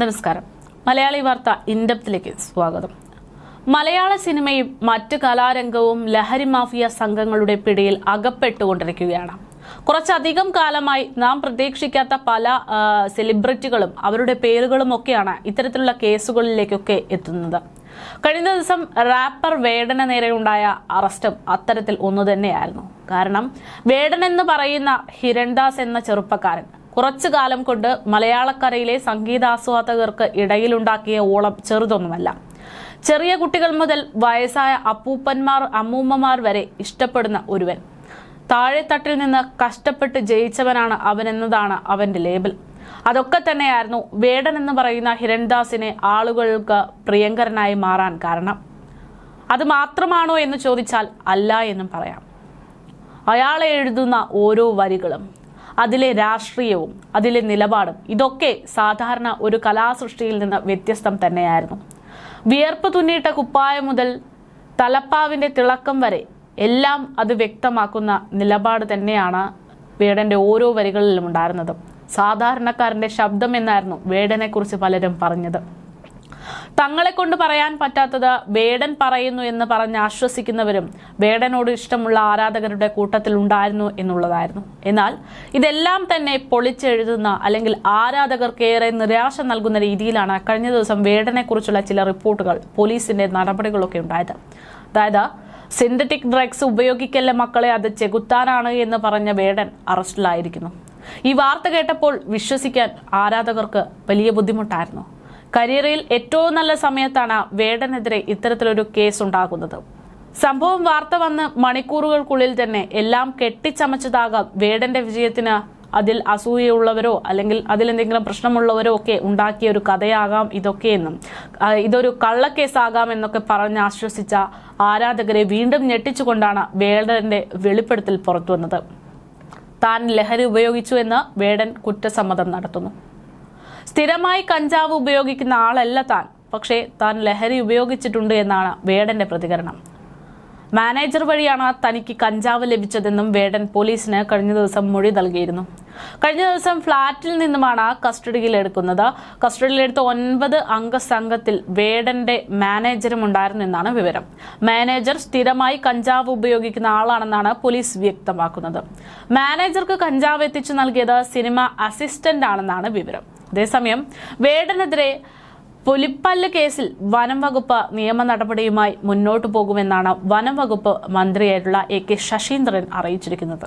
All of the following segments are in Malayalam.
നമസ്കാരം. മലയാളി വാർത്ത ഇൻഡപ്തിലേക്ക് സ്വാഗതം. മലയാള സിനിമയും മറ്റ് കലാരംഗവും ലഹരി മാഫിയ സംഘങ്ങളുടെ പിടിയിൽ അകപ്പെട്ടുകൊണ്ടിരിക്കുകയാണ്. കുറച്ചധികം കാലമായി നാം പ്രതീക്ഷിക്കാത്ത പല സെലിബ്രിറ്റികളും അവരുടെ പേരുകളും ഒക്കെയാണ് ഇത്തരത്തിലുള്ള കേസുകളിലേക്കൊക്കെ എത്തുന്നത്. കഴിഞ്ഞ ദിവസം റാപ്പർ വേടന നേരെയുണ്ടായ അറസ്റ്റും അത്തരത്തിൽ ഒന്നു തന്നെയായിരുന്നു. കാരണം വേടൻ എന്ന് പറയുന്ന ഹിരൺദാസ് എന്ന ചെറുപ്പക്കാരൻ കുറച്ചു കാലം കൊണ്ട് മലയാളക്കരയിലെ സംഗീതാസ്വാദകർക്ക് ഇടയിലുണ്ടാക്കിയ ഓളം ചെറുതൊന്നുമല്ല. ചെറിയ കുട്ടികൾ മുതൽ വയസ്സായ അപ്പൂപ്പന്മാർ അമ്മൂമ്മമാർ വരെ ഇഷ്ടപ്പെടുന്ന ഒരുവൻ. താഴെത്തട്ടിൽ നിന്ന് കഷ്ടപ്പെട്ട് ജയിച്ചവനാണ് അവനെന്നതാണ് അവന്റെ ലേബൽ. അതൊക്കെ തന്നെയായിരുന്നു വേടൻ എന്ന് പറയുന്ന ഹിരൺദാസിനെ ആളുകൾക്ക് പ്രിയങ്കരനായി മാറാൻ കാരണം. അത് മാത്രമാണോ എന്ന് ചോദിച്ചാൽ അല്ല എന്നും പറയാം. അയാളെ എഴുതുന്ന ഓരോ വരികളും അതിലെ രാഷ്ട്രീയവും അതിലെ നിലപാടും ഇതൊക്കെ സാധാരണ ഒരു കലാസൃഷ്ടിയിൽ നിന്ന് വ്യത്യസ്തം തന്നെയായിരുന്നു. വിയർപ്പ് തുന്നിയിട്ട കുപ്പായം മുതൽ തലപ്പാവിന്റെ തിളക്കം വരെ എല്ലാം അത് വ്യക്തമാക്കുന്ന നിലപാട് തന്നെയാണ് വേടന്റെ ഓരോ വരികളിലും ഉണ്ടായിരുന്നത്. സാധാരണക്കാരന്റെ ശബ്ദം എന്നായിരുന്നു വേടനെക്കുറിച്ച് പലരും പറഞ്ഞത്. തങ്ങളെ കൊണ്ട് പറയാൻ പറ്റാത്തത് വേടൻ പറയുന്നു എന്ന് പറഞ്ഞ് ആശ്വസിക്കുന്നവരും വേടനോട് ഇഷ്ടമുള്ള ആരാധകരുടെ കൂട്ടത്തിൽ ഉണ്ടായിരുന്നു എന്നുള്ളതായിരുന്നു. എന്നാൽ ഇതെല്ലാം തന്നെ പൊളിച്ചെഴുതുന്ന അല്ലെങ്കിൽ ആരാധകർക്കേറെ നിരാശ നൽകുന്ന രീതിയിലാണ് കഴിഞ്ഞ ദിവസം വേടനെ കുറിച്ചുള്ള ചില റിപ്പോർട്ടുകൾ പോലീസിന്റെ നടപടികളൊക്കെ ഉണ്ടായത്. അതായത് സിന്തറ്റിക് ഡ്രഗ്സ് ഉപയോഗിക്കല്ല മക്കളെ അത് ചെകുത്താനാണ് എന്ന് പറഞ്ഞ വേടൻ അറസ്റ്റിലായിരിക്കുന്നു. ഈ വാർത്ത കേട്ടപ്പോൾ വിശ്വസിക്കാൻ ആരാധകർക്ക് വലിയ ബുദ്ധിമുട്ടായിരുന്നു. കരിയറിൽ ഏറ്റവും നല്ല സമയത്താണ് വേടനെതിരെ ഇത്തരത്തിലൊരു കേസ് ഉണ്ടാകുന്നത് സംഭവം വാർത്ത വന്ന് മണിക്കൂറുകൾക്കുള്ളിൽ തന്നെ എല്ലാം കെട്ടിച്ചമച്ചതാകാം വേടന്റെ വിജയത്തിന്. അതിൽ അസൂയയുള്ളവരോ അല്ലെങ്കിൽ അതിലെന്തെങ്കിലും പ്രശ്നമുള്ളവരോ ഒക്കെ ഉണ്ടാക്കിയ ഒരു കഥയാകാം ഇതൊക്കെ എന്നും. ഇതൊരു കള്ളക്കേസാകാം എന്നൊക്കെ പറഞ്ഞ് ആശ്വസിച്ച ആരാധകരെ വീണ്ടും ഞെട്ടിച്ചുകൊണ്ടാണ് വേടന്റെ വെളിപ്പെടുത്തൽ പുറത്തുവന്നത്. താൻ ലഹരി ഉപയോഗിച്ചു എന്ന് വേടൻ കുറ്റസമ്മതം നടത്തുന്നു. സ്ഥിരമായി കഞ്ചാവ് ഉപയോഗിക്കുന്ന ആളല്ല താൻ. പക്ഷേ താൻ ലഹരി ഉപയോഗിച്ചിട്ടുണ്ട് എന്നാണ് വേടന്റെ പ്രതികരണം. മാനേജർ വഴിയാണ് തനിക്ക് കഞ്ചാവ് ലഭിച്ചതെന്നും വേടൻ പോലീസിന് കഴിഞ്ഞ ദിവസം മൊഴി നൽകിയിരുന്നു. കഴിഞ്ഞ ദിവസം ഫ്ളാറ്റിൽ നിന്നുമാണ് കസ്റ്റഡിയിലെടുക്കുന്നത് കസ്റ്റഡിയിലെടുത്ത ഒൻപത് അംഗ സംഘത്തിൽ വേടന്റെ മാനേജറും ഉണ്ടായിരുന്നു എന്നാണ് വിവരം. മാനേജർ സ്ഥിരമായി കഞ്ചാവ് ഉപയോഗിക്കുന്ന ആളാണെന്നാണ് പോലീസ് വ്യക്തമാക്കുന്നത്. മാനേജർക്ക് കഞ്ചാവ് എത്തിച്ചു നൽകിയത് സിനിമ അസിസ്റ്റന്റ് ആണെന്നാണ് വിവരം. അതേസമയം വേടനെതിരെ പുലിപ്പല്ല് കേസിൽ വനം വകുപ്പ് നിയമ നടപടിയുമായി മുന്നോട്ടു പോകുമെന്നാണ് വനം വകുപ്പ് മന്ത്രിയായിട്ടുള്ള എ കെ ശശീന്ദ്രൻ അറിയിച്ചിരിക്കുന്നത്.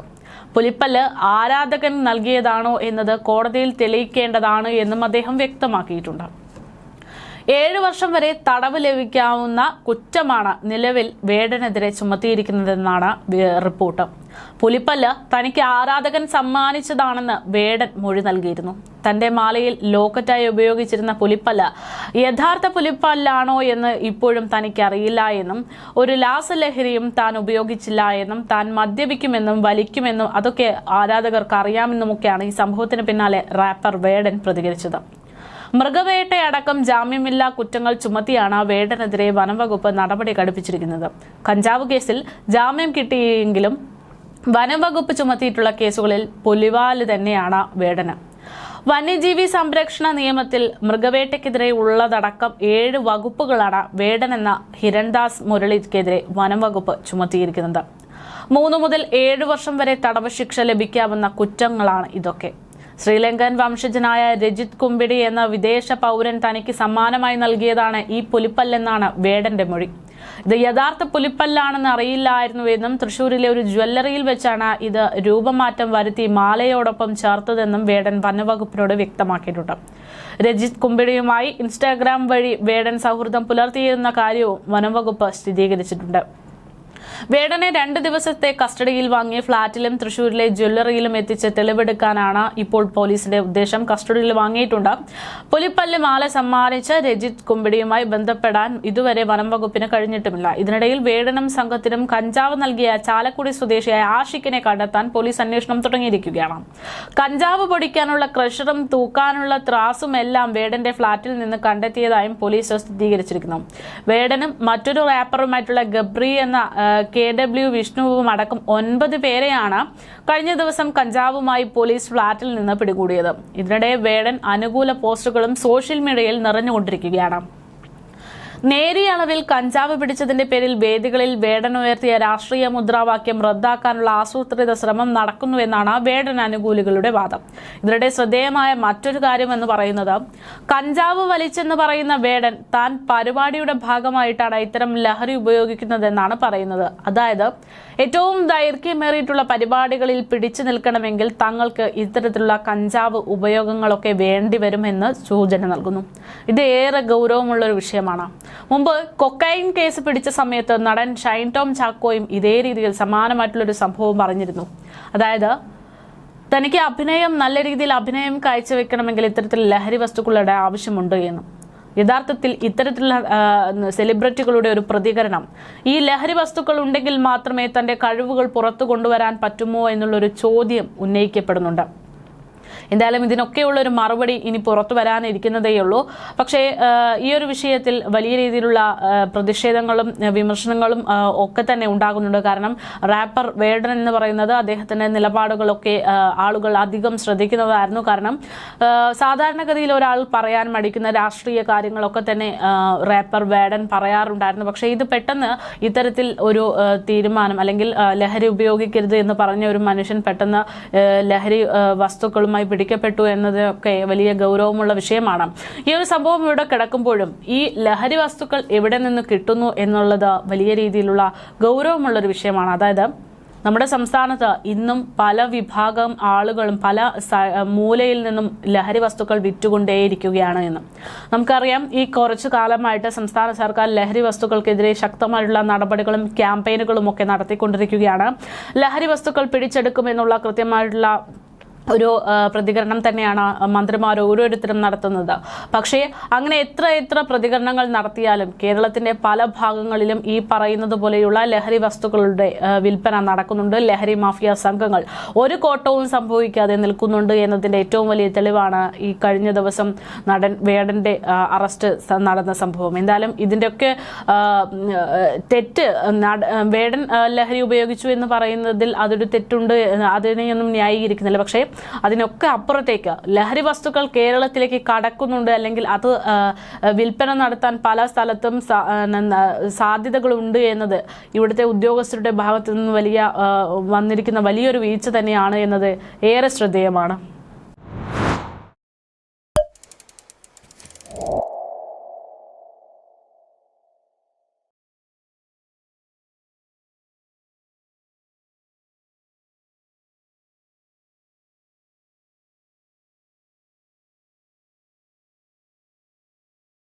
പുലിപ്പല്ല് ആരാധകൻ നൽകിയതാണോ എന്നത് കോടതിയിൽ തെളിയിക്കേണ്ടതാണ് എന്നും അദ്ദേഹം വ്യക്തമാക്കിയിട്ടുണ്ട്. ഏഴ് വർഷം വരെ തടവ് ലഭിക്കാവുന്ന കുറ്റമാണ് നിലവിൽ വേടനെതിരെ ചുമത്തിയിരിക്കുന്നതെന്നാണ് റിപ്പോർട്ട്. പുലിപ്പല്ല് തനിക്ക് ആരാധകൻ സമ്മാനിച്ചതാണെന്ന് വേടൻ മൊഴി നൽകിയിരുന്നു. തന്റെ മാലയിൽ ലോക്കറ്റായി ഉപയോഗിച്ചിരുന്ന പുലിപ്പല്ല യഥാർത്ഥ പുലിപ്പല്ലാണോ എന്ന് ഇപ്പോഴും തനിക്ക് അറിയില്ല എന്നും ഒരു ലാസലഹരിയും താൻ ഉപയോഗിച്ചില്ല എന്നും താൻ മദ്യപിക്കുമെന്നും വലിക്കുമെന്നും അതൊക്കെ ആരാധകർക്ക് അറിയാമെന്നുമൊക്കെയാണ് ഈ സംഭവത്തിന് പിന്നാലെ റാപ്പർ വേടൻ പ്രതികരിച്ചത്. മൃഗവേട്ടയടക്കം ജാമ്യമില്ലാ കുറ്റങ്ങൾ ചുമത്തിയാണ് വേടനെതിരെ വനംവകുപ്പ് നടപടി ഘടിപ്പിച്ചിരിക്കുന്നത് കഞ്ചാവ് കേസിൽ ജാമ്യം കിട്ടിയെങ്കിലും വനംവകുപ്പ് ചുമത്തിയിട്ടുള്ള കേസുകളിൽ പുലിവാൽ തന്നെയാണ് വേടന. വന്യജീവി സംരക്ഷണ നിയമത്തിൽ മൃഗവേട്ടയ്ക്കെതിരെ ഉള്ളതടക്കം ഏഴ് വകുപ്പുകളാണ് വേടൻ എന്ന ഹിരൺദാസ് മുരളിക്കെതിരെ വനംവകുപ്പ് ചുമത്തിയിരിക്കുന്നത്. മൂന്ന് മുതൽ ഏഴ് വർഷം വരെ തടവ് ശിക്ഷ ലഭിക്കാവുന്ന കുറ്റങ്ങളാണ് ഇതൊക്കെ. ശ്രീലങ്കൻ വംശജനായ രജിത് കുമ്പിടി എന്ന വിദേശ പൗരൻ തനിക്ക് സമ്മാനമായി നൽകിയതാണ് ഈ പുലിപ്പല്ലെന്നാണ് വേടന്റെ മൊഴി. ഇത് യഥാർത്ഥ പുലിപ്പല്ലാണെന്ന് അറിയില്ലായിരുന്നുവെന്നും തൃശൂരിലെ ഒരു ജ്വല്ലറിയിൽ വെച്ചാണ് ഇത് രൂപമാറ്റം വരുത്തി മാലയോടൊപ്പം ചേർത്തതെന്നും വേടൻ വനവകുപ്പിനോട് വ്യക്തമാക്കിയിട്ടുണ്ട്. രജിത് കുമ്പിടിയുമായി ഇൻസ്റ്റാഗ്രാം വഴി വേടൻ സൗഹൃദം പുലർത്തിയിരുന്ന കാര്യവും വനംവകുപ്പ് സ്ഥിരീകരിച്ചിട്ടുണ്ട്. വേടനെ രണ്ട് ദിവസത്തെ കസ്റ്റഡിയിൽ വാങ്ങി ഫ്ളാറ്റിലും തൃശൂരിലെ ജ്വല്ലറിയിലും എത്തിച്ച് തെളിവെടുക്കാനാണ് ഇപ്പോൾ പോലീസിന്റെ ഉദ്ദേശം. കസ്റ്റഡിയിൽ വാങ്ങിയിട്ടുണ്ട്. പുലിപ്പല്ല് മാല സമ്മാനിച്ച് രജിത് കുമ്പിടിയുമായി ബന്ധപ്പെടാൻ ഇതുവരെ വനം വകുപ്പിന് കഴിഞ്ഞിട്ടുമില്ല. ഇതിനിടയിൽ വേടനം സംഘത്തിനും കഞ്ചാവ് നൽകിയ ചാലക്കുടി സ്വദേശിയായ ആഷിഖിനെ കണ്ടെത്താൻ പോലീസ് അന്വേഷണം തുടങ്ങിയിരിക്കുകയാണ്. കഞ്ചാവ് പൊടിക്കാനുള്ള ക്രഷറും തൂക്കാനുള്ള ത്രാസും എല്ലാം വേടന്റെ ഫ്ളാറ്റിൽ നിന്ന് കണ്ടെത്തിയതായും പോലീസ് സ്ഥിരീകരിച്ചിരിക്കുന്നു. വേടനും മറ്റൊരു റാപ്പറുമായിട്ടുള്ള ഗബ്രി എന്ന കെ ഡബ്ല്യു വിഷ്ണുവും അടക്കം ഒൻപത് പേരെയാണ് കഴിഞ്ഞ ദിവസം കഞ്ചാവുമായി പോലീസ് ഫ്ളാറ്റിൽ നിന്ന് പിടികൂടിയത്. ഇതിനിടെ വേടൻ അനുകൂല പോസ്റ്റുകളും സോഷ്യൽ മീഡിയയിൽ നിറഞ്ഞുകൊണ്ടിരിക്കുകയാണ്. നേരിയ അളവിൽ കഞ്ചാവ് പിടിച്ചതിന്റെ പേരിൽ വേദികളിൽ വേടനുയർത്തിയ രാഷ്ട്രീയ മുദ്രാവാക്യം റദ്ദാക്കാനുള്ള ആസൂത്രിത ശ്രമം നടക്കുന്നുവെന്നാണ് വേടൻ അനുകൂലികളുടെ വാദം. ഇതിനിടെ ശ്രദ്ധേയമായ മറ്റൊരു കാര്യം എന്ന് പറയുന്നത് കഞ്ചാവ് വലിച്ചെന്ന് പറയുന്ന വേടൻ താൻ പരിപാടിയുടെ ഭാഗമായിട്ടാണ് ഇത്തരം ലഹരി ഉപയോഗിക്കുന്നതെന്നാണ് പറയുന്നത്. അതായത് ഏറ്റവും ദൈർഘ്യമേറിയിട്ടുള്ള പരിപാടികളിൽ പിടിച്ചു നിൽക്കണമെങ്കിൽ തങ്ങൾക്ക് ഇത്തരത്തിലുള്ള കഞ്ചാവ് ഉപയോഗങ്ങളൊക്കെ വേണ്ടിവരുമെന്ന് സൂചന നൽകുന്നു. ഇത് ഏറെ ഗൗരവമുള്ള ഒരു വിഷയമാണ്. മുമ്പ് കൊക്കൈൻ കേസ് പിടിച്ച സമയത്ത് നടൻ ഷൈൻ ടോം ചാക്കോയും ഇതേ രീതിയിൽ സമാനമായിട്ടുള്ളൊരു സംഭവം പറഞ്ഞിരുന്നു. അതായത് തനിക്ക് അഭിനയം നല്ല രീതിയിൽ അഭിനയം കാഴ്ചവെക്കണമെങ്കിൽ ഇത്തരത്തിൽ ലഹരി വസ്തുക്കളുടെ ആവശ്യമുണ്ട് എന്നും. യഥാർത്ഥത്തിൽ ഇത്തരത്തിലുള്ള സെലിബ്രിറ്റികളുടെ ഒരു പ്രതികരണം. ഈ ലഹരി വസ്തുക്കൾ ഉണ്ടെങ്കിൽ മാത്രമേ തന്റെ കഴിവുകൾ പുറത്തു കൊണ്ടുവരാൻ പറ്റുമോ എന്നുള്ളൊരു ചോദ്യം ഉന്നയിക്കപ്പെടുന്നുണ്ട്. എന്തായാലും ഇതിനൊക്കെയുള്ള ഒരു മറുപടി ഇനി പുറത്തു വരാനിരിക്കുന്നതേ ഉള്ളൂ. പക്ഷേ ഈ ഒരു വിഷയത്തിൽ വലിയ രീതിയിലുള്ള പ്രതിഷേധങ്ങളും വിമർശനങ്ങളും ഒക്കെ തന്നെ ഉണ്ടാകുന്നുണ്ട്. കാരണം റാപ്പർ വേടൻ എന്ന് പറയുന്നത് അദ്ദേഹത്തിന്റെ നിലപാടുകളൊക്കെ ആളുകൾ അധികം ശ്രദ്ധിക്കുന്നതായിരുന്നു. കാരണം സാധാരണഗതിയിൽ ഒരാൾ പറയാൻ മടിക്കുന്ന രാഷ്ട്രീയ കാര്യങ്ങളൊക്കെ തന്നെ റാപ്പർ വേടൻ പറയാറുണ്ടായിരുന്നു. പക്ഷേ ഇത് പെട്ടെന്ന് ഇത്തരത്തിൽ ഒരു തീരുമാനം അല്ലെങ്കിൽ ലഹരി ഉപയോഗിക്കരുത് എന്ന് പറഞ്ഞ ഒരു മനുഷ്യൻ പെട്ടെന്ന് ലഹരി വസ്തുക്കളുമായി പിടിക്കപ്പെട്ടു എന്നത് ഒക്കെ വലിയ ഗൗരവമുള്ള വിഷയമാണ്. ഈ ഒരു സംഭവം ഇവിടെ കിടക്കുമ്പോഴും ഈ ലഹരി വസ്തുക്കൾ എവിടെ നിന്ന് കിട്ടുന്നു എന്നുള്ളത് വലിയ രീതിയിലുള്ള ഗൗരവമുള്ള ഒരു വിഷയമാണ്. അതായത് നമ്മുടെ സംസ്ഥാനത്ത് ഇന്നും പല വിഭാഗം ആളുകളും പല മൂലയിൽ നിന്നും ലഹരി വസ്തുക്കൾ വിറ്റുകൊണ്ടേയിരിക്കുകയാണ് എന്ന്. നമുക്കറിയാം ഈ കുറച്ചു കാലമായിട്ട് സംസ്ഥാന സർക്കാർ ലഹരി വസ്തുക്കൾക്കെതിരെ ശക്തമായിട്ടുള്ള നടപടികളും ക്യാമ്പയിനുകളും ഒക്കെ നടത്തിക്കൊണ്ടിരിക്കുകയാണ്. ലഹരി വസ്തുക്കൾ പിടിച്ചെടുക്കുമെന്നുള്ള കൃത്യമായിട്ടുള്ള ഒരു പ്രതികരണം തന്നെയാണ് മന്ത്രിമാർ ഓരോരുത്തരും നടത്തുന്നത്. പക്ഷേ അങ്ങനെ എത്ര എത്ര പ്രതികരണങ്ങൾ നടത്തിയാലും കേരളത്തിന്റെ പല ഭാഗങ്ങളിലും ഈ പറയുന്നത് പോലെയുള്ള ലഹരി വസ്തുക്കളുടെ വിൽപ്പന നടക്കുന്നുണ്ട്. ലഹരി മാഫിയ സംഘങ്ങൾ ഒരു കോട്ടവും സംഭവിക്കാതെ നിൽക്കുന്നുണ്ട് എന്നതിന്റെ ഏറ്റവും വലിയ തെളിവാണ് ഈ കഴിഞ്ഞ ദിവസം നടൻ വേടന്റെ അറസ്റ്റ് നടന്ന സംഭവം. എന്തായാലും ഇതിന്റെയൊക്കെ ആ, തെറ്റ് വേടൻ ലഹരി ഉപയോഗിച്ചു എന്ന് പറയുന്നതിൽ അതൊരു തെറ്റുണ്ട് അതിനെയൊന്നും ന്യായീകരിക്കുന്നില്ല. പക്ഷേ അതിനൊക്കെ അപ്പുറത്തേക്ക് ലഹരി വസ്തുക്കൾ കേരളത്തിലേക്ക് കടക്കുന്നുണ്ട് അല്ലെങ്കിൽ അത് വിൽപ്പന നടത്താൻ പല സ്ഥലത്തും സാധ്യതകളുണ്ട് എന്നത് ഇവിടുത്തെ ഉദ്യോഗസ്ഥരുടെ ഭാഗത്തു നിന്ന് വലിയ വന്നിരിക്കുന്ന വലിയൊരു വീഴ്ച തന്നെയാണ് എന്നത് ഏറെ ശ്രദ്ധേയമാണ്.